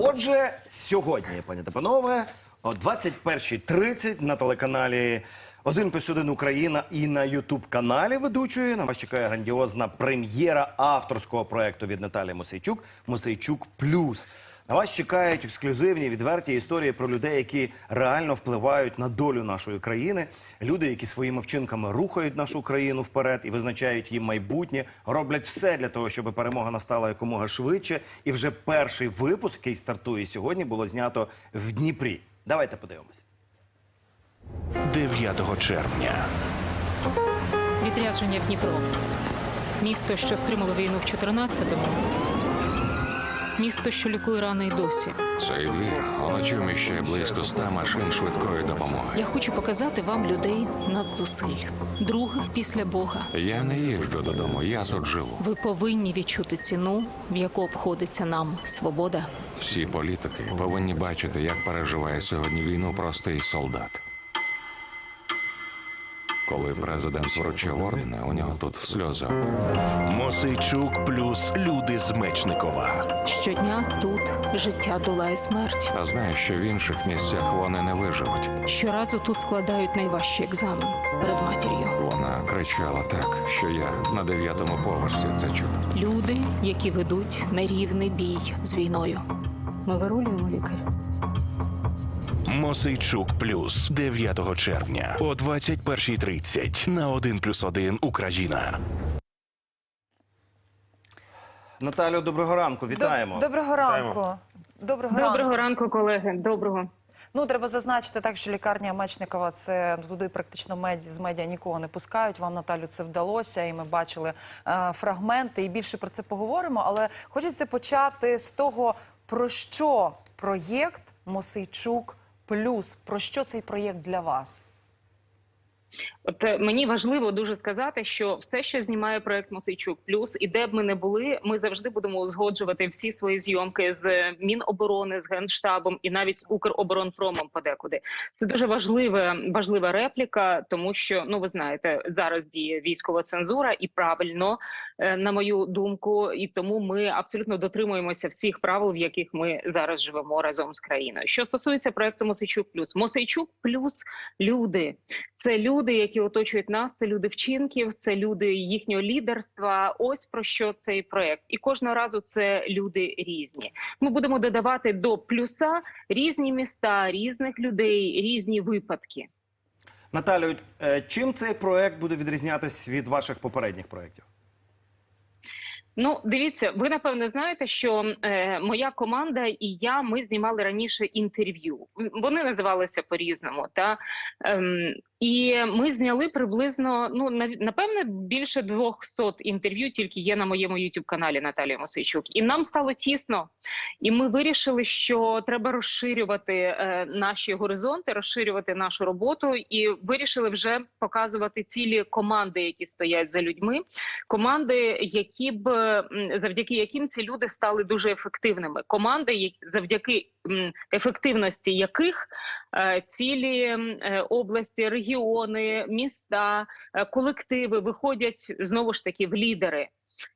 Отже, сьогодні, пані та панове, о 21.30 на телеканалі Один плюс один Україна і на Ютуб каналі ведучої на вас чекає грандіозна прем'єра авторського проекту від Наталі Мосейчук Мосейчук Плюс. На вас чекають ексклюзивні відверті історії про людей, які реально впливають на долю нашої країни. Люди, які своїми вчинками рухають нашу країну вперед і визначають їм майбутнє, роблять все для того, щоб перемога настала якомога швидше. І вже перший випуск, який стартує сьогодні, було знято в Дніпрі. Давайте подивимось. 9 червня. Відрядження в Дніпро. Місто, що стримало війну в 14-му. Місто, що лікує рани й досі. Цей двір уночі вміщає близько ста машин швидкої допомоги. Я хочу показати вам людей надзусиль, других після Бога. Я не їжджу додому, я тут живу. Ви повинні відчути ціну, в яку обходиться нам свобода. Всі політики повинні бачити, як переживає сьогодні війну простий солдат. Коли президент вручив ордени, у нього тут сльози. Мосейчук плюс люди з Мечникова. Щодня тут життя долає смерть. А знаєш, що в інших місцях вони не виживуть. Щоразу тут складають найважчий екзамен перед матір'ю. Вона кричала так, що я на дев'ятому поверсі це чув. Люди, які ведуть нерівний бій з війною. Ми вирулюємо лікар. Мосейчук плюс 9 червня о 21.30 на 1 плюс 1 Україна. Наталю, доброго ранку. Вітаємо. Доброго ранку. Доброго, Доброго ранку. ранку, колеги. Доброго. Ну треба зазначити так, що лікарня Мечникова це туди практично меді з медіа нікого не пускають. Вам Наталю це вдалося, і ми бачили е, фрагменти. І більше про це поговоримо. Але хочеться почати з того, про що проєкт Мосейчук Плюс. Про що цей проєкт для вас? От е, мені важливо дуже сказати, що все, що знімає проект Мосейчук Плюс, і де б ми не були, ми завжди будемо узгоджувати всі свої зйомки з е, Міноборони, з генштабом і навіть з Укроборонпромом подекуди. Це дуже важлива, важлива репліка, тому що ну ви знаєте, зараз діє військова цензура, і правильно, е, на мою думку, і тому ми абсолютно дотримуємося всіх правил, в яких ми зараз живемо разом з країною. Що стосується проекту Мосейчук Плюс, Мосейчук Плюс люди. Це люди, які оточують нас, це люди вчинків, це люди їхнього лідерства. Ось про що цей проект. І кожного разу це люди різні. Ми будемо додавати до плюса різні міста, різних людей, різні випадки. Наталю, е, чим цей проект буде відрізнятись від ваших попередніх проєктів? Ну, дивіться, ви напевне знаєте, що е, моя команда і я ми знімали раніше інтерв'ю. Вони називалися по-різному. Та ем, і ми зняли приблизно ну напевне більше 200 інтерв'ю. Тільки є на моєму youtube каналі Наталія Мосейчук. І нам стало тісно. І ми вирішили, що треба розширювати е, наші горизонти, розширювати нашу роботу, і вирішили вже показувати цілі команди, які стоять за людьми команди, які б завдяки яким ці люди стали дуже ефективними. Команди, завдяки ефективності яких цілі е, області, регіони, міста, е, колективи виходять знову ж таки в лідери.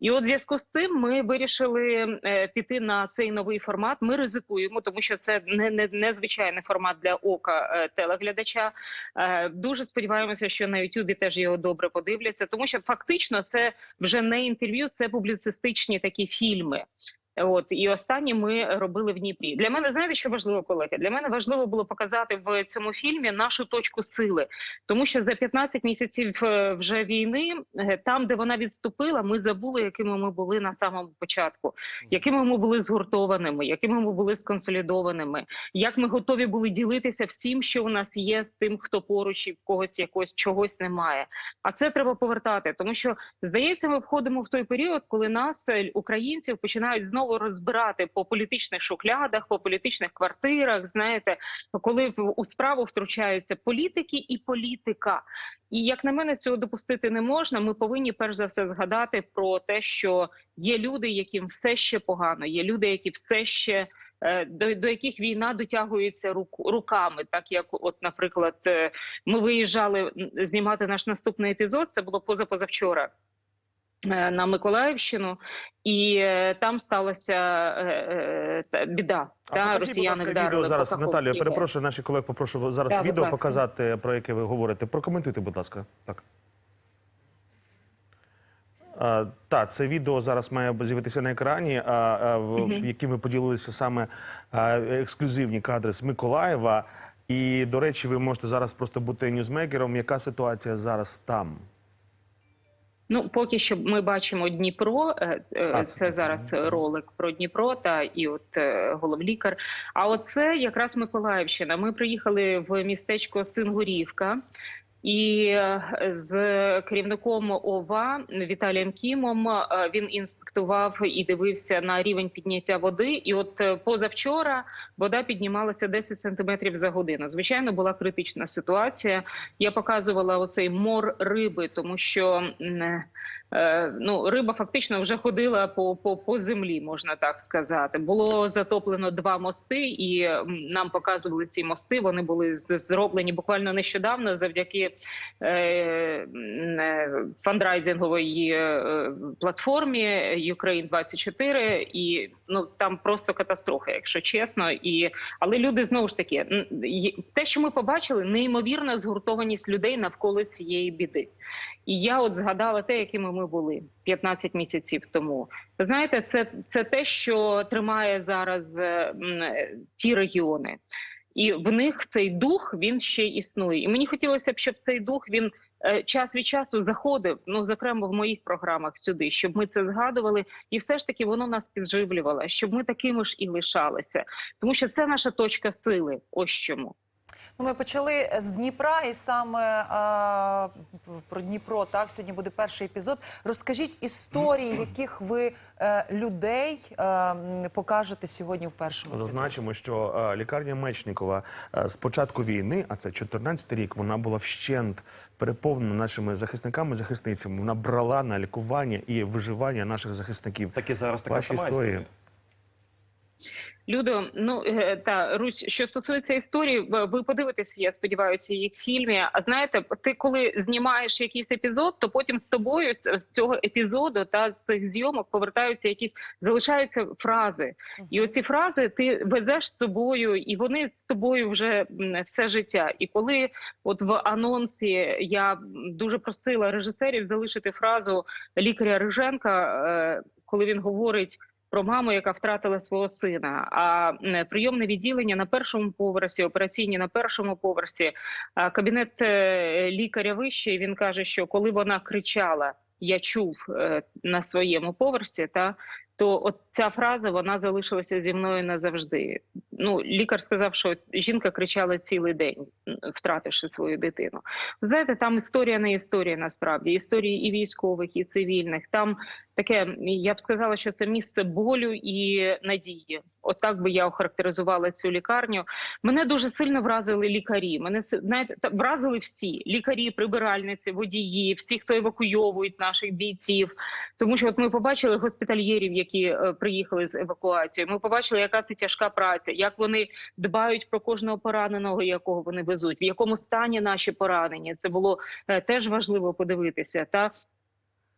І от в зв'язку з цим ми вирішили е, піти на цей новий формат. Ми ризикуємо, тому що це не, не, незвичайний формат для ока е, телеглядача. Е, дуже сподіваємося, що на Ютубі теж його добре подивляться, тому що фактично це вже не інтерв'ю, це публіцистичні такі фільми. От і останні ми робили в Дніпрі. Для мене знаєте, що важливо, колеги? Для мене важливо було показати в цьому фільмі нашу точку сили, тому що за 15 місяців е, вже війни, е, там, де вона відступила, ми забули, якими ми були на самому початку, якими ми були згуртованими, якими ми були сконсолідованими, як ми готові були ділитися всім, що у нас є, з тим, хто поруч і в когось якось чогось немає. А це треба повертати, тому що здається, ми входимо в той період, коли нас, е, українців, починають знову розбирати по політичних шухлядах, по політичних квартирах. Знаєте, коли в- у справу втручаються політики і політика. І як на мене, цього допустити не можна. Ми повинні перш за все згадати про те, що є люди, яким все ще погано, є люди, які все ще е, до, до яких війна дотягується рук, руками, так як, от, наприклад, е, ми виїжджали знімати наш наступний епізод. Це було позапозавчора. Е, на Миколаївщину, і е, там сталася е, біда. А та, покажіть, росіяни будь ласка, відео по зараз. Наталія, перепрошую, наші колеги попрошу зараз Так, відео показати, про яке ви говорите. Прокоментуйте, будь ласка. Так. А, так, це відео зараз має з'явитися на екрані, а, а, в, ми поділилися саме а, ексклюзивні кадри з Миколаєва. І, до речі, ви можете зараз просто бути ньюзмейкером. Яка ситуація зараз там? Ну, поки що ми бачимо Дніпро. е, е, Це зараз ролик про Дніпро та і от е, головлікар. А оце якраз Миколаївщина. Ми приїхали в містечко Сингурівка. І е, з керівником ОВА Віталієм Кімом е, він інспектував і дивився на рівень підняття води. І от е, позавчора вода піднімалася 10 сантиметрів за годину. Звичайно, була критична ситуація. Я показувала оцей мор риби, тому що ну, риба фактично вже ходила по, по, по землі, можна так сказати. Було затоплено два мости, і нам показували ці мости. Вони були зроблені буквально нещодавно завдяки е, е, фандрайзинговій е, платформі Ukraine 24 і ну там просто катастрофа, якщо чесно. І але люди знову ж таки те, що ми побачили, неймовірна згуртованість людей навколо цієї біди. І я от згадала те, якими ми були 15 місяців тому. Ви знаєте, це, це те, що тримає зараз е, е, ті регіони. І в них цей дух він ще існує. І мені хотілося б, щоб цей дух він е, час від часу заходив, ну зокрема в моїх програмах сюди, щоб ми це згадували, і все ж таки воно нас підживлювало, щоб ми такими ж і лишалися, тому що це наша точка сили. Ось чому. Ну, ми почали з Дніпра, і саме а, про Дніпро. Так, сьогодні буде перший епізод. Розкажіть історії, яких ви е, людей е, покажете сьогодні в першому епізоді. Зазначимо, що е, лікарня Мечникова е, з початку війни, а це 14 рік, вона була вщент переповнена нашими захисниками, захисницями. Вона брала на лікування і виживання наших захисників. Так і зараз така Ваші сама історія. Людо, ну е, та Русь, що стосується історії, ви подивитесь, я сподіваюся, її в фільмі. А знаєте, ти коли знімаєш якийсь епізод, то потім з тобою з з цього епізоду та з цих зйомок повертаються якісь залишаються фрази. І оці фрази ти везеш з собою, і вони з тобою вже все життя. І коли от в анонсі я дуже просила режисерів залишити фразу лікаря Риженка, е, коли він говорить про маму, яка втратила свого сина. А прийомне відділення на першому поверсі, операційні на першому поверсі. А кабінет е, лікаря вищий. Він каже, що коли вона кричала, я чув е, на своєму поверсі, та то от ця фраза вона залишилася зі мною назавжди. Ну, лікар сказав, що жінка кричала цілий день, втративши свою дитину. Знаєте, там історія не історія насправді. Історії і військових, і цивільних. Там таке, я б сказала, що це місце болю і надії. От так би я охарактеризувала цю лікарню. Мене дуже сильно вразили лікарі. Мене знаєте, вразили всі лікарі, прибиральниці, водії, всі, хто евакуйовують наших бійців. Тому що от ми побачили госпітальєрів, які е, приїхали з евакуацією. Ми побачили, яка це тяжка праця, як вони дбають про кожного пораненого, якого вони везуть, в якому стані наші поранені. Це було е, теж важливо подивитися. Та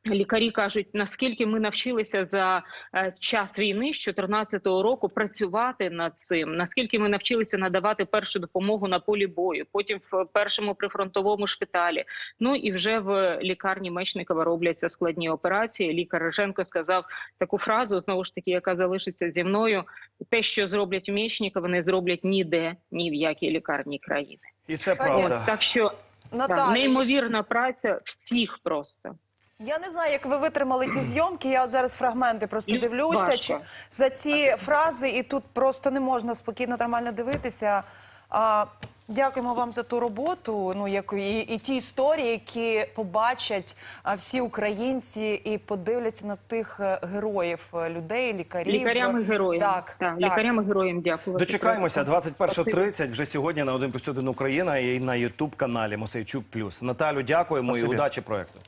Лікарі кажуть, наскільки ми навчилися за е, час війни з 2014 року працювати над цим, наскільки ми навчилися надавати першу допомогу на полі бою, потім в першому прифронтовому шпиталі. Ну і вже в лікарні Мечникова робляться складні операції. Лікар Риженко сказав таку фразу знову ж таки, яка залишиться зі мною: те, що зроблять в Мечникова, не зроблять ніде, ні в якій лікарні країни. І це правда. Ось так, що так, Наталія, неймовірна праця всіх просто. Я не знаю, як ви витримали ті зйомки. Я от зараз фрагменти просто дивлюся. Чи за ці фрази, і тут просто не можна спокійно нормально дивитися. А, дякуємо вам за ту роботу. Ну як і, і ті історії, які побачать а, всі українці і подивляться на тих е, героїв, е, людей, лікарів. Лікарям і героям. Так, так. лікарям і героям дякую. Дочекаємося 21.30 вже сьогодні на 1 плюс 1 Україна і на Ютуб каналі Мосейчук Плюс. Наталю, дякуємо Спасибі. і удачі проекту.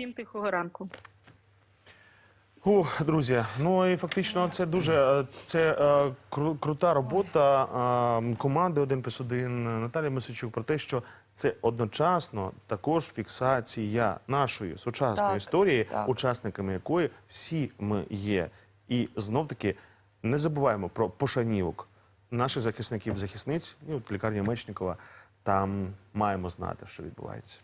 Всім тихого ранку. Фу, друзі, ну і фактично це дуже е, це е, кру- крута робота е, команди 1 плюс 1 Наталії Мисичук про те, що це одночасно також фіксація нашої сучасної Так, історії, так. учасниками якої всі ми є. І знов таки не забуваємо про пошанівок наших захисників, захисниць. І от лікарня Мечникова. Там маємо знати, що відбувається.